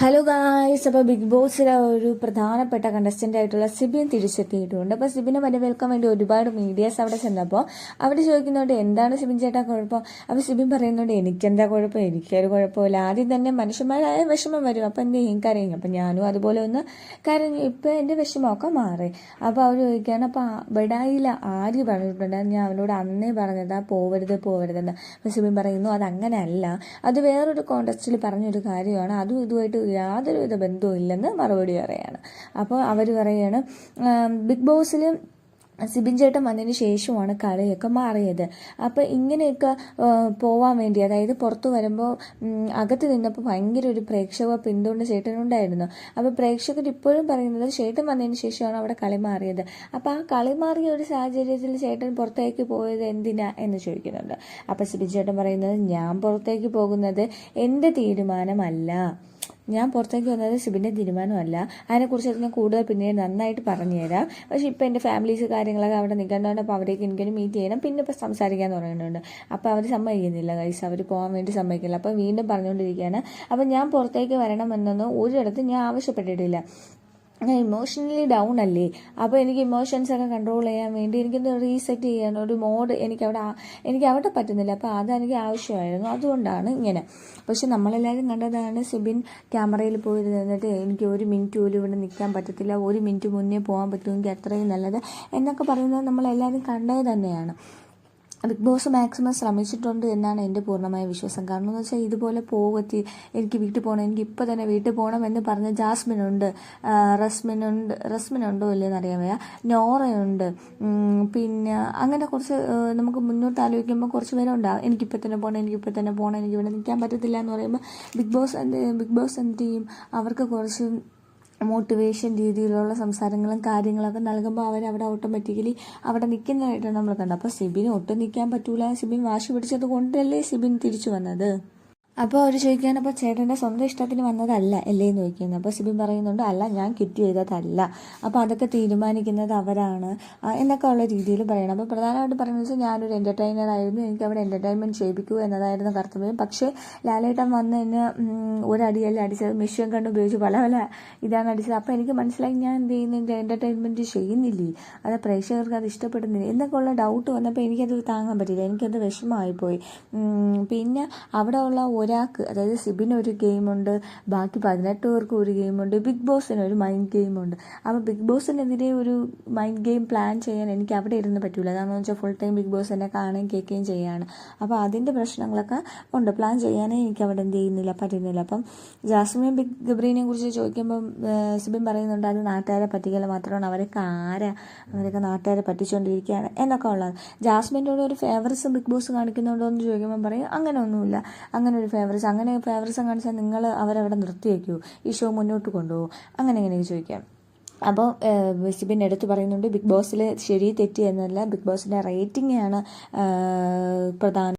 Hello guys അപ്പോൾ big ബോസിലെ ഒരു പ്രധാനപ്പെട്ട കണ്ടസ്റ്റന്റ് ആയിട്ടുള്ള സിബിൻ തിരിച്ചെത്തിയിട്ടുണ്ട്. അപ്പോൾ സിബിനെ വരവേൽക്കാൻ വേണ്ടി ഒരുപാട് മീഡിയാസ് അവിടെ ചെന്നപ്പോൾ അവിടെ ചോദിക്കുന്നതുകൊണ്ട് എന്താണ് സിബിൻ ചേട്ടാ കുഴപ്പം? അപ്പോൾ സിബിൻ പറയുന്നുണ്ട് എനിക്കെന്താ കുഴപ്പം? എനിക്കൊരു കുഴപ്പമില്ല. ആദ്യം തന്നെ മനുഷ്യന്മാരായ വിഷമം വരും. അപ്പോൾ എന്ത് ചെയ്യും? കരയും. അപ്പം ഞാനും അതുപോലെ ഒന്ന് കരഞ്ഞു. ഇപ്പോൾ എന്റെ വിഷമമൊക്കെ മാറി. അപ്പോൾ അവർ ചോദിക്കുകയാണ് അപ്പോൾ ബഡായില ആര് പറഞ്ഞിട്ടുണ്ട്? ഞാൻ അവനോട് അന്നേ പറഞ്ഞതാ പോവരുത് പോവരുതെന്ന്. അപ്പോൾ സിബിൻ പറയുന്നു അത് അതങ്ങനെയല്ല അത് വേറൊരു കോണ്ടസ്റ്റിൽ പറഞ്ഞൊരു കാര്യമാണ്. അതും ഇതുമായിട്ട് യാതൊരുവിധ ബന്ധവും ഇല്ലെന്ന് മറുപടി പറയുകയാണ് അപ്പോൾ അവർ പറയാണ് ബിഗ് ബോസിൽ സിബിൻ ചേട്ടൻ വന്നതിന് ശേഷമാണ് കളിയൊക്കെ മാറിയത്. അപ്പോൾ ഇങ്ങനെയൊക്കെ പോവാൻ വേണ്ടി അതായത് പുറത്തു വരുമ്പോൾ അകത്ത് നിന്നപ്പോൾ ഭയങ്കര ഒരു പ്രേക്ഷക പിന്തുണ ചേട്ടനുണ്ടായിരുന്നു അപ്പോൾ പ്രേക്ഷകർ ഇപ്പോഴും പറയുന്നത് ചേട്ടൻ വന്നതിന് ശേഷമാണ് അവിടെ കളി മാറിയത്. അപ്പോൾ ആ കളി മാറിയ ഒരു സാഹചര്യത്തിൽ ചേട്ടൻ പുറത്തേക്ക് പോയത് എന്തിനാ എന്ന് ചോദിക്കുന്നുണ്ട്. അപ്പോൾ സിബിൻ ചേട്ടൻ പറയുന്നത് ഞാൻ പുറത്തേക്ക് പോകുന്നത് എന്റെ തീരുമാനമല്ല. ഞാൻ പുറത്തേക്ക് വന്നത് സിബിന്റെ തീരുമാനമല്ല. അതിനെക്കുറിച്ച് ഞാൻ കൂടുതൽ പിന്നീട് നന്നായിട്ട് പറഞ്ഞു തരാം പക്ഷേ ഇപ്പോൾ എന്റെ ഫാമിലീസ് കാര്യങ്ങളൊക്കെ അവിടെ നിൽക്കേണ്ടതുകൊണ്ട് അപ്പോൾ അവരേക്ക് എനിക്കൊരു മീറ്റ് ചെയ്യണം. പിന്നെ ഇപ്പോൾ സംസാരിക്കാൻ തുടങ്ങുന്നുണ്ട്. അപ്പോൾ അവർ സമ്മതിക്കുന്നില്ല കൈസ് അവർ പോകാൻ വേണ്ടി സമ്മതിക്കില്ല. അപ്പോൾ വീണ്ടും പറഞ്ഞുകൊണ്ടിരിക്കുകയാണ്. അപ്പോൾ ഞാൻ പുറത്തേക്ക് വരണമെന്നൊന്നും ഒരിടത്തും ഞാൻ ആവശ്യപ്പെട്ടിട്ടില്ല. ഞാൻ ഇമോഷണലി ഡൗൺ അല്ലേ? അപ്പോൾ എനിക്ക് ഇമോഷൻസ് ഒക്കെ കൺട്രോൾ ചെയ്യാൻ വേണ്ടി എനിക്കൊന്ന് റീസെറ്റ് ചെയ്യാൻ ഒരു മോഡ് എനിക്ക് അവിടെ എനിക്ക് അവിടെ പറ്റുന്നില്ല അപ്പോൾ അതെനിക്ക് ആവശ്യമായിരുന്നു. അതുകൊണ്ടാണ് ഇങ്ങനെ. പക്ഷെ നമ്മളെല്ലാവരും കണ്ടതാണ് സിബിൻ ക്യാമറയിൽ പോയി നിന്നിട്ട് എനിക്ക് ഒരു മിനിറ്റ് പോലും ഇവിടെ നിൽക്കാൻ പറ്റത്തില്ല. ഒരു മിനിറ്റ് മുന്നേ പോകാൻ പറ്റുമെങ്കിൽ അത്രയും നല്ലത് എന്നൊക്കെ പറയുന്നത് നമ്മളെല്ലാവരും കണ്ടത് തന്നെയാണ്. ബിഗ് ബോസ് മാക്സിമം ശ്രമിച്ചിട്ടുണ്ട് എന്നാണ് എന്റെ പൂർണമായ വിശ്വാസം. കാരണം എന്ന് വെച്ചാൽ ഇതുപോലെ പോകത്തി എനിക്ക് വീട്ടിൽ പോകണം എനിക്ക് ഇപ്പോൾ തന്നെ വീട്ടിൽ പോകണം എന്ന് പറഞ്ഞ ജാസ്മിൻ ഉണ്ട് റസ്മിനുണ്ടോ ഉണ്ട് റസ്മിൻ ഉണ്ടോ വയ്യ. നോറയുണ്ട്. പിന്നെ അങ്ങനെ കുറച്ച് നമുക്ക് മുന്നോട്ട് ആലോചിക്കുമ്പോൾ കുറച്ച് പേരുണ്ടാവും. എനിക്കിപ്പോൾ തന്നെ പോകണം എനിക്കിപ്പോൾ തന്നെ പോകണം എനിക്ക് ഇവിടെ നിൽക്കാൻ പറ്റത്തില്ല എന്ന് പറയുമ്പോൾ ബിഗ് ബോസ് എന്ത് ബിഗ് ബോസ് എന്ത് ചെയ്യും? അവർക്ക് കുറച്ച് മോട്ടിവേഷൻ രീതിയിലുള്ള സംസാരങ്ങളും കാര്യങ്ങളൊക്കെ നൽകുമ്പോൾ അവർ അവിടെ ഓട്ടോമാറ്റിക്കലി അവിടെ നിൽക്കുന്നതായിട്ടാണ് നമ്മൾ കണ്ടത്. അപ്പോൾ സിബിന് ഒട്ടും നിൽക്കാൻ പറ്റൂല. സിബിൻ വാശി പിടിച്ചത് കൊണ്ടല്ലേ സിബിൻ തിരിച്ചു വന്നത്? അപ്പോൾ അവർ ചോദിക്കുകയാണ് അപ്പോൾ ചേട്ടന്റെ സ്വന്തം ഇഷ്ടത്തിന് വന്നതല്ല അല്ലേ? എന്ന് ചോദിക്കുന്നത് അപ്പോൾ സിബിൻ പറയുന്നുണ്ട് അല്ല ഞാൻ കിറ്റ് ചെയ്തതല്ല. അപ്പോൾ അതൊക്കെ തീരുമാനിക്കുന്നത് അവരാണ്. എന്നൊക്കെ ഉള്ള രീതിയിൽ പറയണം. അപ്പോൾ പ്രധാനമായിട്ട് പറയുന്നത് വെച്ചാൽ ഞാനൊരു എന്റർടൈനർ ആയിരുന്നു. എനിക്ക് അവിടെ എന്റർടൈൻമെന്റ് ചെയ്യിപ്പിക്കുക എന്നതായിരുന്നു കർത്തവ്യം. പക്ഷേ ലാലേട്ടൻ വന്ന് എന്നെ ഒരടിയല്ല അടിച്ചത്? മിഷ്യൻ കണ്ട് ഉപയോഗിച്ച് പല പല ഇതാണ് അടിച്ചത്. അപ്പോൾ എനിക്ക് മനസ്സിലായി ഞാൻ എന്ത് ചെയ്യുന്നു? എന്റർടൈൻമെന്റ് ചെയ്യുന്നില്ലേ? അത് പ്രേക്ഷകർക്ക് അത് ഇഷ്ടപ്പെടുന്നില്ല? എന്നൊക്കെ ഉള്ള ഡൗട്ട് വന്നപ്പോൾ എനിക്കത് താങ്ങാൻ പറ്റില്ല എനിക്കത് വിഷമമായിപ്പോയി. പിന്നെ അവിടെ ഉള്ള ഒരാൾക്ക് അതായത് സിബിന് ഒരു ഗെയിമുണ്ട് ബാക്കി പതിനെട്ട് പേർക്ക് ഒരു ഗെയിമുണ്ട് ബിഗ് ബോസിന് ഒരു മൈൻഡ് ഗെയിമുണ്ട്. അപ്പോൾ ബിഗ് ബോസിനെതിരെ ഒരു മൈൻഡ് ഗെയിം പ്ലാൻ ചെയ്യാൻ എനിക്ക് അവിടെ ഇരുന്ന് പറ്റില്ല അതാണെന്ന് വെച്ചാൽ ഫുൾ ടൈം ബിഗ് ബോസ് എന്നെ കാണുകയും കേൾക്കുകയും ചെയ്യാണ്. അപ്പോൾ അതിന്റെ പ്രശ്നങ്ങളൊക്കെ ഉണ്ട്. പ്ലാൻ ചെയ്യാനേ എനിക്ക് അവിടെ എന്ത് ചെയ്യുന്നില്ല പറ്റുന്നില്ല. അപ്പം ജാസ്മിൻ ബിഗ് ഗബ്രീനെ കുറിച്ച് ചോദിക്കുമ്പം സിബിൻ പറയുന്നുണ്ട് അത് നാട്ടുകാരെ പറ്റിക്കൽ മാത്രമാണ്. അവരൊക്കെ ആരാ? അവരൊക്കെ നാട്ടുകാരെ പറ്റിച്ചുകൊണ്ടിരിക്കുകയാണ് എന്നൊക്കെ ഉള്ളത്. ജാസ്മിന്റെ കൂടെ ഒരു ഫേവറിസം ബിഗ് ബോസ് കാണിക്കുന്നുണ്ടോ എന്ന് ചോദിക്കുമ്പോൾ പറയും അങ്ങനെ ഒന്നുമില്ല അങ്ങനെ ഒരു ഫേവറിസം അങ്ങനെ ഫേവറിസം കാണിച്ചാൽ നിങ്ങൾ അവരവിടെ നിർത്തി വയ്ക്കൂ. ഈ ഷോ മുന്നോട്ട് കൊണ്ടുപോകും. അങ്ങനെ ഇങ്ങനെയൊക്കെ ചോദിക്കാം. അപ്പോൾ സിബിൻ എടുത്ത് പറയുന്നുണ്ട് ബിഗ് ബോസിൽ ശരി തെറ്റി എന്നല്ല ബിഗ് ബോസിന്റെ റേറ്റിംഗാണ് പ്രധാന.